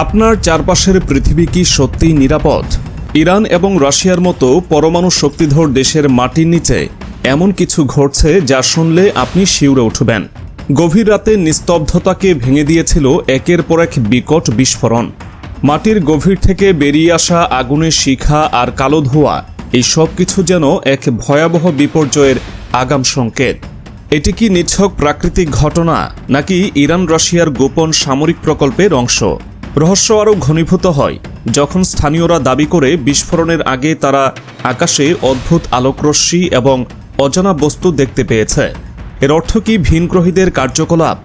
আপনার চারপাশের পৃথিবী কি সত্যিই নিরাপদ? ইরান এবং রাশিয়ার মতো পরমাণু শক্তিধর দেশের মাটির নিচে এমন কিছু ঘটছে যা শুনলে আপনি শিউরে উঠবেন। গভীর রাতে নিস্তব্ধতাকে ভেঙে দিয়েছিল একের পর এক বিকট বিস্ফোরণ। মাটির গভীর থেকে বেরিয়ে আসা আগুনের শিখা আর কালো ধোঁয়া, এই সব কিছু যেন এক ভয়াবহ বিপর্যয়ের আগাম সংকেত। এটি কি নিছক প্রাকৃতিক ঘটনা, নাকি ইরান রাশিয়ার গোপন সামরিক প্রকল্পের অংশ? রহস্য আরও ঘনীভূত হয়। যখন স্থানীয়রা দাবি করে, বিস্ফোরণের আগে তারা আকাশে অদ্ভুত আলোকরশ্মি এবং অজানা বস্তু দেখতে পেয়েছে। এর অর্থ কি ভিনগ্রহীদের কার্যকলাপ?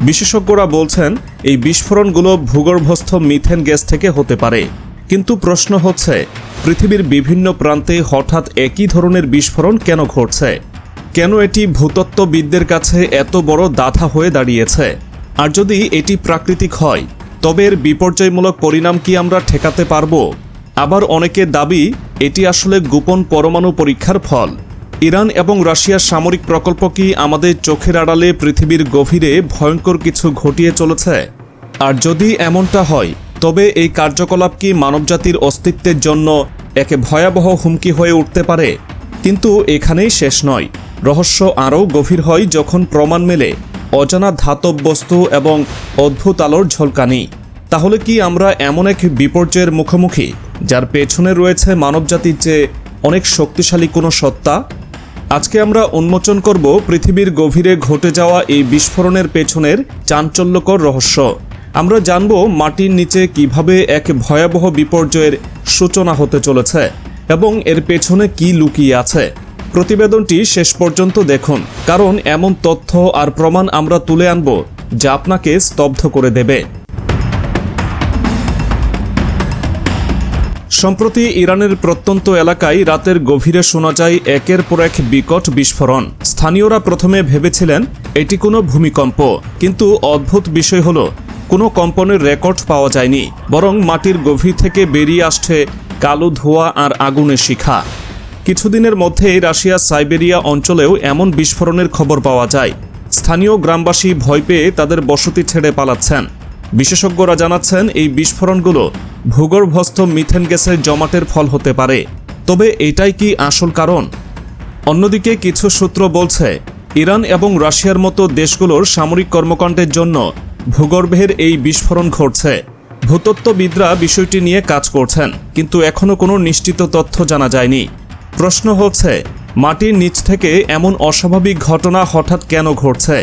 বিশেষজ্ঞরা বলছেন, এই বিস্ফোরণগুলো ভূগর্ভস্থ মিথেন গ্যাস থেকে হতে পারে। কিন্তু প্রশ্ন হচ্ছে, পৃথিবীর বিভিন্ন প্রান্তে হঠাৎ একই ধরনের বিস্ফোরণ কেন ঘটছে? কেন এটি ভূতত্ত্ববিদদের কাছে এত বড় দাথা হয়ে দাঁড়িয়েছে? আর যদি এটি প্রাকৃতিক হয় তবে এর বিপর্যয়মূলক পরিণাম কি আমরা ঠেকাতে পারব? আবার অনেকের দাবি, এটি আসলে গোপন পরমাণু পরীক্ষার ফল। ইরান এবং রাশিয়ার সামরিক প্রকল্প কি আমাদের চোখের আড়ালে পৃথিবীর গভীরে ভয়ঙ্কর কিছু ঘটিয়ে চলেছে? আর যদি এমনটা হয়, তবে এই কার্যকলাপ কি মানবজাতির অস্তিত্বের জন্য একে ভয়াবহ হুমকি হয়ে উঠতে পারে? কিন্তু এখানেই শেষ নয়। রহস্য আরও গভীর হয় যখন প্রমাণ মেলে, অজানা ধাতব বস্তু এবং অদ্ভুত আলোর ঝলকানি। তাহলে কি আমরা এমন এক বিপর্যয়ের মুখোমুখি, যার পেছনে রয়েছে মানবজাতির চেয়ে অনেক শক্তিশালী কোনো সত্তা? আজকে আমরা উন্মোচন করব পৃথিবীর গভীরে ঘটে যাওয়া এই বিস্ফোরণের পেছনের চাঞ্চল্যকর রহস্য। আমরা জানব মাটির নিচে কীভাবে এক ভয়াবহ বিপর্যয়ের সূচনা হতে চলেছে এবং এর পেছনে কি লুকিয়ে আছে। প্রতিবেদনটি শেষ পর্যন্ত দেখুন, কারণ এমন তথ্য আর প্রমাণ আমরা তুলে আনব, যা আপনাকে স্তব্ধ করে দেবে। সম্প্রতি ইরানের প্রত্যন্ত এলাকায় রাতের গভীরে শোনা যায় একের পর এক বিকট বিস্ফোরণ। স্থানীয়রা প্রথমে ভেবেছিলেন, এটি কোনো ভূমিকম্প। কিন্তু অদ্ভুত বিষয় হলো, কোনো কম্পনের রেকর্ড পাওয়া যায়নি। বরং মাটির গভীর থেকে বেরিয়ে আসছে কালো ধোঁয়া আর আগুনের শিখা। কিছুদিনের মধ্যেই রাশিয়ার সাইবেরিয়া অঞ্চলেও এমন বিস্ফোরণের খবর পাওয়া যায়। স্থানীয় গ্রামবাসী ভয় পেয়ে তাদের বসতি ছেড়ে পালাচ্ছেন। বিশেষজ্ঞরা জানাচ্ছেন, এই বিস্ফোরণগুলো ভূগর্ভস্থ মিথেন গ্যাসের জমাটের ফল হতে পারে। তবে এটাই কি আসল কারণ? অন্যদিকে কিছু সূত্র বলছে, ইরান এবং রাশিয়ার মতো দেশগুলোর সামরিক কর্মকাণ্ডের জন্য ভূগর্ভের এই বিস্ফোরণ ঘটছে। ভূতত্ত্ববিদরা বিষয়টি নিয়ে কাজ করছেন, কিন্তু এখনও কোনো নিশ্চিত তথ্য জানা যায়নি। প্রশ্ন হচ্ছে, মাটির নিচ থেকে এমন অস্বাভাবিক ঘটনা হঠাৎ কেন ঘটছে?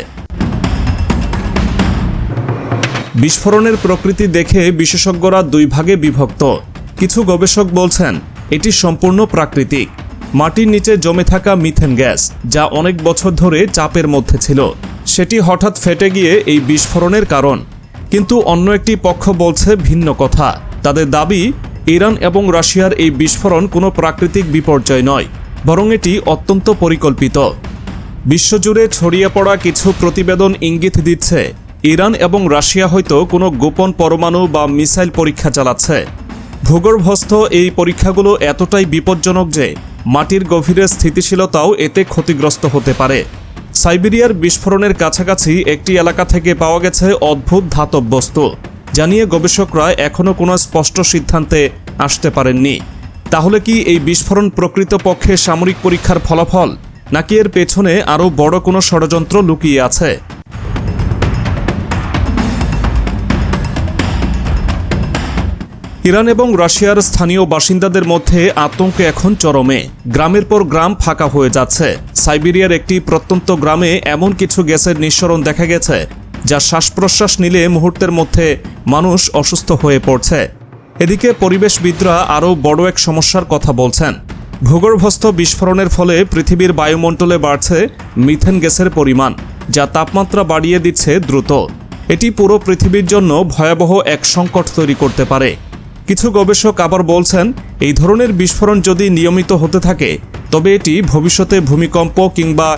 বিস্ফোরণের প্রকৃতি দেখে বিশেষজ্ঞরা দুই ভাগে বিভক্ত। কিছু গবেষক বলছেন, এটি সম্পূর্ণ প্রাকৃতিক। মাটির নিচে জমে থাকা মিথেন গ্যাস, যা অনেক বছর ধরে চাপের মধ্যে ছিল। সেটি হঠাৎ ফেটে গিয়ে এই বিস্ফোরণের কারণ। কিন্তু অন্য একটি পক্ষ বলছে ভিন্ন কথা। তাদের দাবি, ইরান এবং রাশিয়ার এই বিস্ফোরণ কোনো প্রাকৃতিক বিপর্যয় নয়, বরং এটি অত্যন্ত পরিকল্পিত। বিশ্বজুড়ে ছড়িয়ে পড়া কিছু প্রতিবেদন ইঙ্গিত দিচ্ছে ইরান এবং রাশিয়া হয়তো কোনো গোপন পরমাণু বা মিসাইল পরীক্ষা চালাচ্ছে। ভূগর্ভস্থ এই পরীক্ষাগুলো এতটাই বিপজ্জনক যে মাটির গভীরে স্থিতিশীলতাও এতে ক্ষতিগ্রস্ত হতে পারে। সাইবেরিয়ার বিস্ফোরণের কাছাকাছি একটি এলাকা থেকে পাওয়া গেছে অদ্ভুত ধাতব বস্তু জানিয়ে গবেষকরা এখনও কোনো স্পষ্ট সিদ্ধান্তে আসতে পারেননি। তাহলে কি এই বিস্ফোরণ প্রকৃতপক্ষে সামরিক পরীক্ষার ফলাফল, নাকি এর পেছনে আরও বড় কোনো ষড়যন্ত্র লুকিয়ে আছে? ইরান এবং রাশিয়ার স্থানীয় বাসিন্দাদের মধ্যে আতঙ্ক এখন চরমে। গ্রামের পর গ্রাম ফাঁকা হয়ে যাচ্ছে। সাইবেরিয়ার একটি প্রত্যন্ত গ্রামে এমন কিছু গ্যাসের নিঃসরণ দেখা গেছে, যা শ্বাস প্রশ্বাস নিলে মুহূর্তের মধ্যে মানুষ অসুস্থ হয়ে পড়ছে। এদিকে পরিবেশবিদরা আরও বড় এক সমস্যার কথা বলছেন। ভূগর্ভস্থ বিস্ফোরণের ফলে পৃথিবীর বায়ুমণ্ডলে বাড়ছে মিথেন গ্যাসের পরিমাণ, যা তাপমাত্রা বাড়িয়ে দিচ্ছে দ্রুত। এটি পুরো পৃথিবীর জন্য ভয়াবহ এক সংকট তৈরি করতে পারে। কিছু গবেষক আবার বলছেন, এই ধরনের বিস্ফোরণ যদি নিয়মিত হতে থাকে, তবে এটি ভবিষ্যতে ভূমিকম্প কিংবা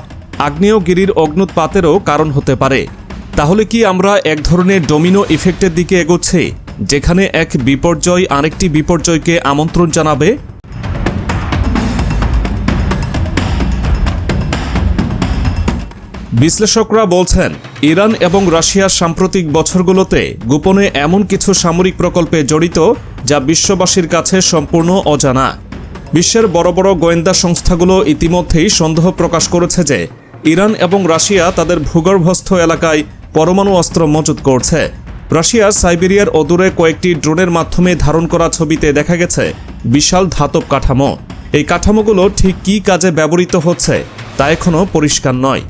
আগ্নেয়গিরির অগ্নুৎপাতেরও কারণ হতে পারে। তাহলে কি আমরা এক ধরনের ডোমিনো ইফেক্টের দিকে এগোচ্ছি, যেখানে এক বিপর্যয় আরেকটি বিপর্যয়কে আমন্ত্রণ জানাবে? বিশ্লেষকরা বলছেন ইরান এবং রাশিয়ার সাম্প্রতিক বছরগুলোতে গোপনে এমন কিছু সামরিক প্রকল্পে জড়িত যা বিশ্ববাসীর কাছে সম্পূর্ণ অজানা। বিশ্বের বড় বড় গোয়েন্দা সংস্থাগুলো ইতিমধ্যেই সন্দেহ প্রকাশ করেছে যে ইরান এবং রাশিয়া তাদের ভূগর্ভস্থ এলাকায় পরমাণু অস্ত্র মজুত করছে। রাশিয়া সাইবেরিয়ার অদূরে কয়েকটি ড্রোনের মাধ্যমে ধারণ করা ছবিতে দেখা গেছে বিশাল ধাতব কাঠামো। এই কাঠামোগুলো ঠিক কী কাজে ব্যবহৃত হচ্ছে তা এখনও পরিষ্কার নয়।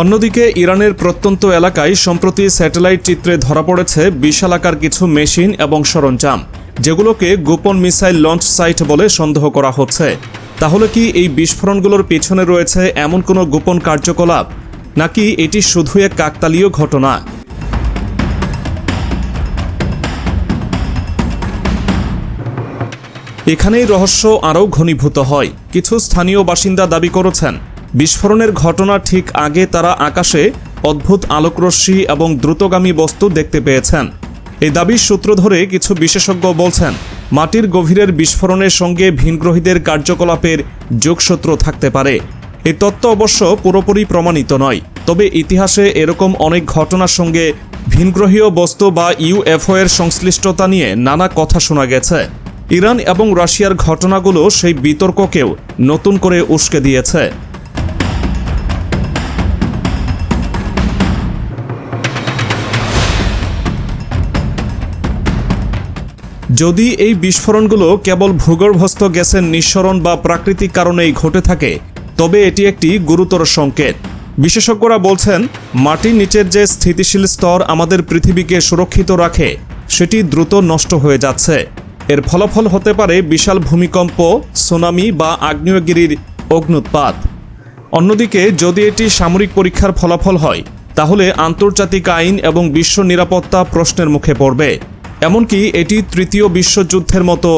অন্যদিকে ইরানের প্রত্যন্ত এলাকায় সম্প্রতি স্যাটেলাইট চিত্রে ধরা পড়েছে বিশালাকার কিছু মেশিন এবং সরঞ্জাম, যেগুলোকে গোপন মিসাইল লঞ্চ সাইট বলে সন্দেহ করা হচ্ছে। তাহলে কি এই বিস্ফোরণগুলোর পেছনে রয়েছে এমন কোনো গোপন কার্যকলাপ, নাকি এটি শুধু এক কাকতালীয় ঘটনা? এখানেই রহস্য আরও ঘনীভূত হয়। কিছু স্থানীয় বাসিন্দা দাবি করেছেন বিস্ফোরণের ঘটনা ঠিক আগে তারা আকাশে অদ্ভুত আলোকরশ্মি এবং দ্রুতগামী বস্তু দেখতে পেয়েছেন। এই দাবির সূত্র ধরে কিছু বিশেষজ্ঞ বলছেন, মাটির গভীরের বিস্ফোরণের সঙ্গে ভিনগ্রহীদের কার্যকলাপের যোগসূত্র থাকতে পারে। এই তত্ত্ব অবশ্য পুরোপুরি প্রমাণিত নয়, তবে ইতিহাসে এরকম অনেক ঘটনার সঙ্গে ভিনগ্রহীয় বস্তু বা ইউএফও এর সংশ্লিষ্টতা নিয়ে নানা কথা শোনা গেছে। ইরান এবং রাশিয়ার ঘটনাগুলো সেই বিতর্ককেও নতুন করে উস্কে দিয়েছে। যদি এই বিস্ফোরণগুলো কেবল ভূগর্ভস্থ গ্যাসের নিঃসরণ বা প্রাকৃতিক কারণেই ঘটে থাকে, তবে এটি একটি গুরুতর সংকেত। বিশেষজ্ঞরা বলছেন, মাটির নিচের যে স্থিতিশীল স্তর আমাদের পৃথিবীকে সুরক্ষিত রাখে, সেটি দ্রুত নষ্ট হয়ে যাচ্ছে। এর ফলাফল হতে পারে বিশাল ভূমিকম্প, সুনামি বা আগ্নেয়গিরির অগ্নুৎপাত। অন্যদিকে, যদি এটি সামরিক পরীক্ষার ফলাফল হয়, তাহলে আন্তর্জাতিক আইন এবং বিশ্ব নিরাপত্তা প্রশ্নের মুখে পড়বে। এমনকি এটি তৃতীয় বিশ্বযুদ্ধের মতো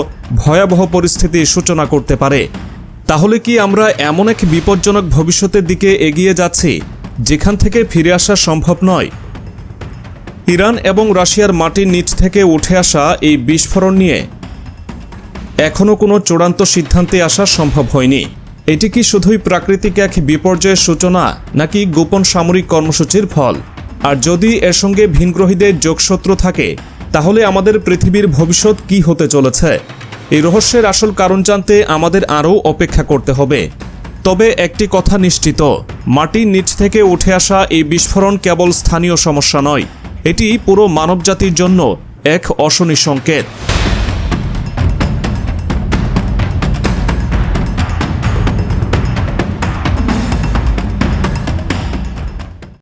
ভয়াবহ পরিস্থিতির সূচনা করতে পারে। তাহলে কি আমরা এমন এক বিপজ্জনক ভবিষ্যতের দিকে এগিয়ে যাচ্ছি, যেখান থেকে ফিরে আসা সম্ভব নয়? ইরান এবং রাশিয়ার মাটির নিচ থেকে উঠে আসা এই বিস্ফোরণ নিয়ে এখনও কোনো চূড়ান্ত সিদ্ধান্তে আসা সম্ভব হয়নি। এটি কি শুধুই প্রাকৃতিক এক বিপর্যয়ের সূচনা, নাকি গোপন সামরিক কর্মসূচির ফল? আর যদি এর সঙ্গে ভিনগ্রহীদের যোগসূত্র থাকে তাহলে আমাদের পৃথিবীর ভবিষ্যৎ কি হতে চলেছে? এই রহস্যের আসল কারণ জানতে আমাদের আরও অপেক্ষা করতে হবে। তবে একটি কথা নিশ্চিত মাটির নিচ থেকে উঠে আসা এই বিস্ফোরণ কেবল স্থানীয় সমস্যা নয়, এটি পুরো মানবজাতির জন্য এক অশনি সংকেত।